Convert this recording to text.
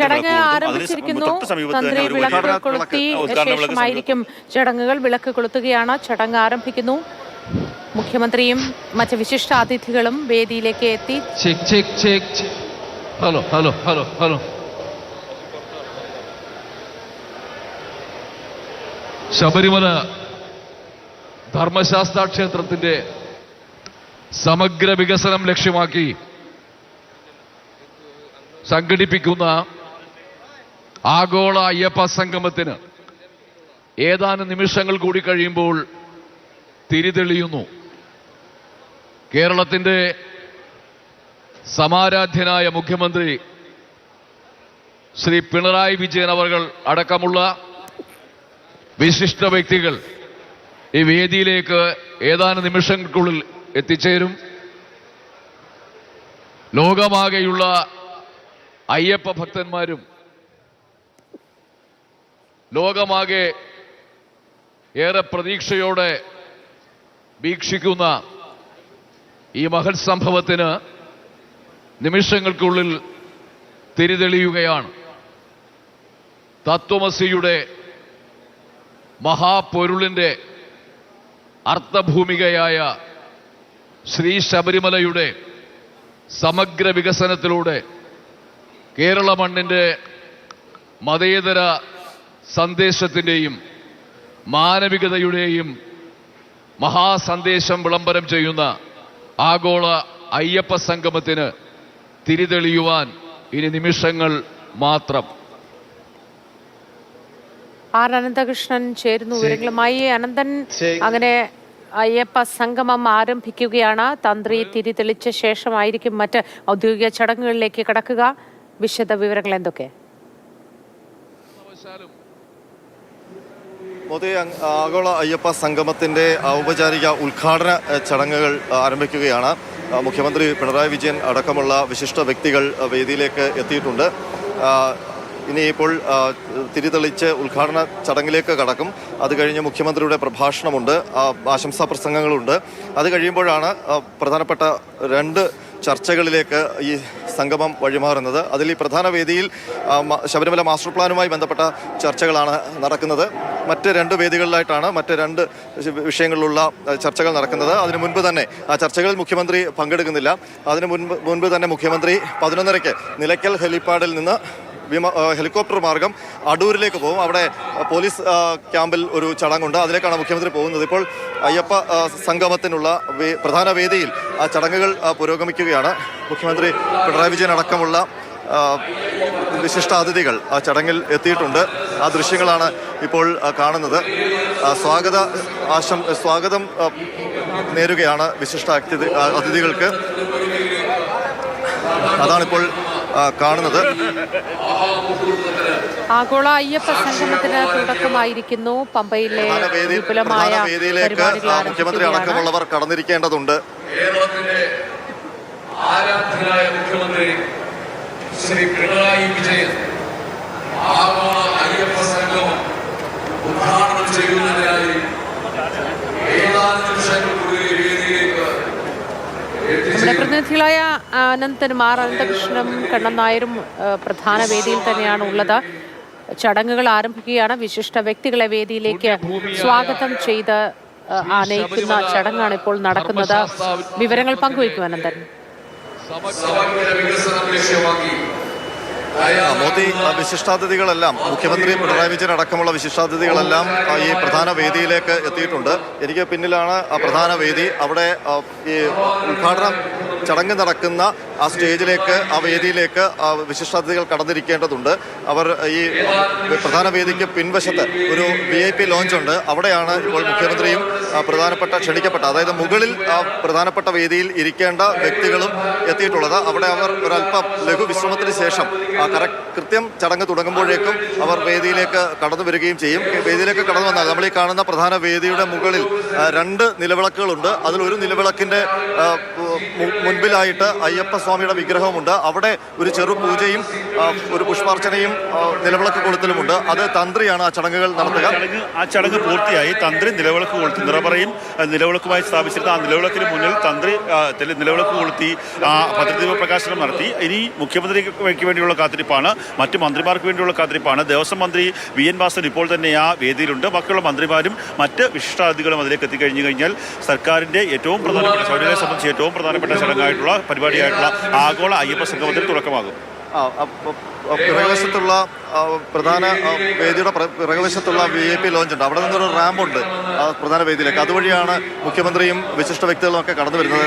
ചടങ്ങ് ആരംഭിച്ചിരിക്കുന്നു. തന്ത്രി ഒരു വിളക്ക് കൊളുത്തി ശേഷമായിരിക്കും ചടങ്ങുകൾ വിളക്ക് കൊളുത്തുകയാണ്. ചടങ്ങ് ആരംഭിക്കുന്നു. മുഖ്യമന്ത്രിയും മറ്റ് വിശിഷ്ട അതിഥികളും വേദിയിലേക്ക് എത്തി. Check check check hello hello hello hello Sabarimala ധർമ്മശാസ്ത്ര ക്ഷേത്രത്തിന്റെ സമഗ്ര വികസനം ലക്ഷ്യമാക്കി സംഘടിപ്പിക്കുന്ന ആഗോള അയ്യപ്പ സംഗമത്തിന് ഏതാനും നിമിഷങ്ങൾ കൂടി കഴിയുമ്പോൾ തിരിതെളിയുന്നു. കേരളത്തിന്റെ സമാരാധ്യനായ മുഖ്യമന്ത്രി ശ്രീ പിണറായി വിജയൻ അവർ അടക്കമുള്ള വിശിഷ്ട വ്യക്തികൾ ഈ വേദിയിലേക്ക് ഏതാനും നിമിഷങ്ങൾക്കുള്ളിൽ എത്തിച്ചേരും. ലോകമാകെയുള്ള അയ്യപ്പ ഭക്തന്മാരും ലോകമാകെ ഏറെ പ്രതീക്ഷയോടെ വീക്ഷിക്കുന്ന ഈ മഹത് സംഭവത്തിന് നിമിഷങ്ങൾക്കുള്ളിൽ തിരിതെളിയുകയാണ്. തത്വമസിയുടെ മഹാപൊരുളിന്റെ അർത്ഥഭൂമികയായ ശ്രീ ശബരിമലയുടെ സമഗ്ര വികസനത്തിലൂടെ കേരള മണ്ണിന്റെ മതേതര സന്ദേശത്തിന്റെയും മാനവികതയുടെയും മഹാസന്ദേശം വിളംബരം ചെയ്യുന്ന ആഗോള അയ്യപ്പ സംഗമത്തിന് തിരിതെളിയുവാൻ ഇനി നിമിഷങ്ങൾ മാത്രം. ആർ അനന്തകൃഷ്ണൻ ചേരുന്നു വിവരങ്ങളുമായി. അനന്തൻ അങ്ങനെ അയ്യപ്പ സംഗമം ആരംഭിക്കുകയാണ്. തന്ത്രി തിരിതെളിച്ച ശേഷമായിരിക്കും മറ്റ് ഔദ്യോഗിക ചടങ്ങുകളിലേക്ക് കടക്കുക. വിശദ വിവരങ്ങൾ എന്തൊക്കെ? മോദി ആഗോള അയ്യപ്പ സംഗമത്തിന്റെ ഔപചാരിക ഉദ്ഘാടന ചടങ്ങുകൾ ആരംഭിക്കുകയാണ്. മുഖ്യമന്ത്രി പിണറായി വിജയൻ അടക്കമുള്ള വിശിഷ്ട വ്യക്തികൾ വേദിയിലേക്ക് എത്തിയിട്ടുണ്ട്. ഇനിയിപ്പോൾ തിരിതെളിച്ച് ഉദ്ഘാടന ചടങ്ങിലേക്ക് കടക്കും. അത് കഴിഞ്ഞ് മുഖ്യമന്ത്രിയുടെ പ്രഭാഷണമുണ്ട്. ആശംസാ പ്രസംഗങ്ങളുണ്ട്. അത് കഴിയുമ്പോഴാണ് പ്രധാനപ്പെട്ട രണ്ട് ചർച്ചകളിലേക്ക് ഈ സംഗമം വഴിമാറുന്നത്. അതിൽ ഈ പ്രധാന വേദിയിൽ ശബരിമല മാസ്റ്റർ പ്ലാനുമായി ബന്ധപ്പെട്ട ചർച്ചകളാണ് നടക്കുന്നത്. മറ്റ് രണ്ട് വേദികളിലായിട്ടാണ് മറ്റ് രണ്ട് വിഷ- വിഷയങ്ങളിലുള്ള ചർച്ചകൾ നടക്കുന്നത്. അതിനു മുൻപ് തന്നെ ആ ചർച്ചകളിൽ മുഖ്യമന്ത്രി പങ്കെടുക്കുന്നില്ല. അതിനു മുൻപ് മുൻപ് തന്നെ മുഖ്യമന്ത്രി പതിനൊന്നരയ്ക്ക് നിലയ്ക്കൽ ഹെലിപ്പാഡിൽ നിന്ന് വിമ ഹെലികോപ്റ്റർ മാർഗം അടൂരിലേക്ക് പോകും. അവിടെ പോലീസ് ക്യാമ്പിൽ ഒരു ചടങ്ങുണ്ട്. അതിലേക്കാണ് മുഖ്യമന്ത്രി പോകുന്നത്. ഇപ്പോൾ അയ്യപ്പ സംഗമത്തിനുള്ള പ്രധാന വേദിയിൽ ആ ചടങ്ങുകൾ പുരോഗമിക്കുകയാണ്. മുഖ്യമന്ത്രി പിണറായി വിജയൻ അടക്കമുള്ള വിശിഷ്ടാതിഥികൾ ആ ചടങ്ങിൽ എത്തിയിട്ടുണ്ട്. ആ ദൃശ്യങ്ങളാണ് ഇപ്പോൾ കാണുന്നത്. സ്വാഗത ആശം സ്വാഗതം നേരുകയാണ് വിശിഷ്ട അതിഥി അതിഥികൾക്ക്. അതാണിപ്പോൾ കാണുന്നത്. ആഗോള അയ്യപ്പ സംഗമത്തിന് തുടക്കമായിരിക്കുന്നു. പമ്പയിലെ വിപുലമായ വേദിയിലേക്ക് മുഖ്യമന്ത്രി അടക്കമുള്ളവർ കടന്നിരിക്കേണ്ടതുണ്ട്. ആരാധ്യനായ മുഖ്യമന്ത്രി ശ്രീ പിണറായി വിജയൻ ആഗോള അയ്യപ്പ സംഗമം ഉദ്ഘാടനം ചെയ്യുന്നതിനായി ഏതാനും നിമിഷങ്ങൾക്കുള്ളിൽ വേദിയിലേക്ക് നമ്മുടെ പ്രതിനിധികളായ അനന്തനും ആർ അനന്തകൃഷ്ണനും കണ്ണൻ നായരും പ്രധാന വേദിയിൽ തന്നെയാണ് ഉള്ളത് ചടങ്ങുകൾ ആരംഭിക്കുകയാണ്. വിശിഷ്ട വ്യക്തികളെ വേദിയിലേക്ക് സ്വാഗതം ചെയ്ത് ആനയിക്കുന്ന ചടങ്ങാണ് ഇപ്പോൾ നടക്കുന്നത്. വിവരങ്ങൾ പങ്കുവയ്ക്കും അനന്തൻ. മോദി വിശിഷ്ടാതിഥികളെല്ലാം മുഖ്യമന്ത്രി പിണറായി വിജയൻ അടക്കമുള്ള വിശിഷ്ടാതിഥികളെല്ലാം ഈ പ്രധാന വേദിയിലേക്ക് എത്തിയിട്ടുണ്ട്. എനിക്ക് പിന്നിലാണ് പ്രധാന വേദി. അവിടെ ഈ ഉദ്ഘാടനം ചടങ്ങ് നടക്കുന്ന ആ സ്റ്റേജിലേക്ക് ആ വേദിയിലേക്ക് വിശിഷ്ടാതിഥികൾ കടന്നിരിക്കേണ്ടതുണ്ട്. അവർ ഈ പ്രധാന വേദിക്ക് പിൻവശത്ത് ഒരു വി ഐ പി ലോഞ്ച് ഉണ്ട്. അവിടെയാണ് ഇപ്പോൾ മുഖ്യമന്ത്രിയും പ്രധാനപ്പെട്ട ക്ഷണിക്കപ്പെട്ട അതായത് മുകളിൽ പ്രധാനപ്പെട്ട വേദിയിൽ ഇരിക്കേണ്ട വ്യക്തികളും എത്തിയിട്ടുള്ളത്. അവിടെ അവർ ഒരല്പം ലഘു വിശ്രമത്തിന് ശേഷം ആ കൃത്യം ചടങ്ങ് തുടങ്ങുമ്പോഴേക്കും അവർ വേദിയിലേക്ക് കടന്നു വരികയും ചെയ്യും. വേദിയിലേക്ക് കടന്നു വന്നാൽ നമ്മൾ ഈ കാണുന്ന പ്രധാന വേദിയുടെ മുകളിൽ രണ്ട് നിലവിളക്കുകളുണ്ട്. അതിൽ ഒരു മു- മുൻപിലായിട്ട് അയ്യപ്പ സ്വാമിയുടെ വിഗ്രഹമുണ്ട് അവിടെ ഒരു ചെറു പൂജയും ഒരു പുഷ്പാർച്ചനയും നിലവിളക്ക് കൊളുത്തലുമുണ്ട്. അത് തന്ത്രിയാണ് ആ ചടങ്ങുകൾ നടത്തുക. ആ ചടങ്ങ് പൂർത്തിയായി. തന്ത്രി നിലവിളക്ക് കൊളുത്തി നിറപറയും നിലവിളക്കുമായി സ്ഥാപിച്ചിരുന്ന ആ നിലവിളക്കിന് മുന്നിൽ തന്ത്രി നിലവിളക്ക് കൊളുത്തി ആ ഭദ്രദീപ പ്രകാശനം നടത്തി. ഇനി മുഖ്യമന്ത്രിക്ക് വേണ്ടിയുള്ള കാത്തിരിപ്പാണ് മറ്റ് മന്ത്രിമാർക്ക് വേണ്ടിയുള്ള കാത്തിരിപ്പാണ്. ദേവസ്വം മന്ത്രി വി. എൻ. വാസൻ ഇപ്പോൾ തന്നെ ആ വേദിയിലുണ്ട്. ബാക്കിയുള്ള മന്ത്രിമാരും മറ്റ് വിശിഷ്ടാതിഥികളും അതിലേക്ക് എത്തിക്കഴിഞ്ഞു കഴിഞ്ഞാൽ സർക്കാരിന്റെ ഏറ്റവും പ്രധാനപ്പെട്ട ശബരിമലയെ സംബന്ധിച്ച് ഏറ്റവും പ്രധാനപ്പെട്ട ചടങ്ങായിട്ടുള്ള പരിപാടിയായിട്ടുള്ള ആഗോള അയ്യപ്പ സംഗമത്തിന് തുടക്കമാകും. പിറകുവശത്തുള്ള പ്രധാന വേദിയുടെ പിറകുവശത്തുള്ള വി ഐ പി ലോഞ്ച് ഉണ്ട്. അവിടെ നിന്നൊരു റാമ്പുണ്ട് പ്രധാന വേദിയിലേക്ക്. അതുവഴിയാണ് മുഖ്യമന്ത്രിയും വിശിഷ്ട വ്യക്തികളും ഒക്കെ കടന്നു വരുന്നത്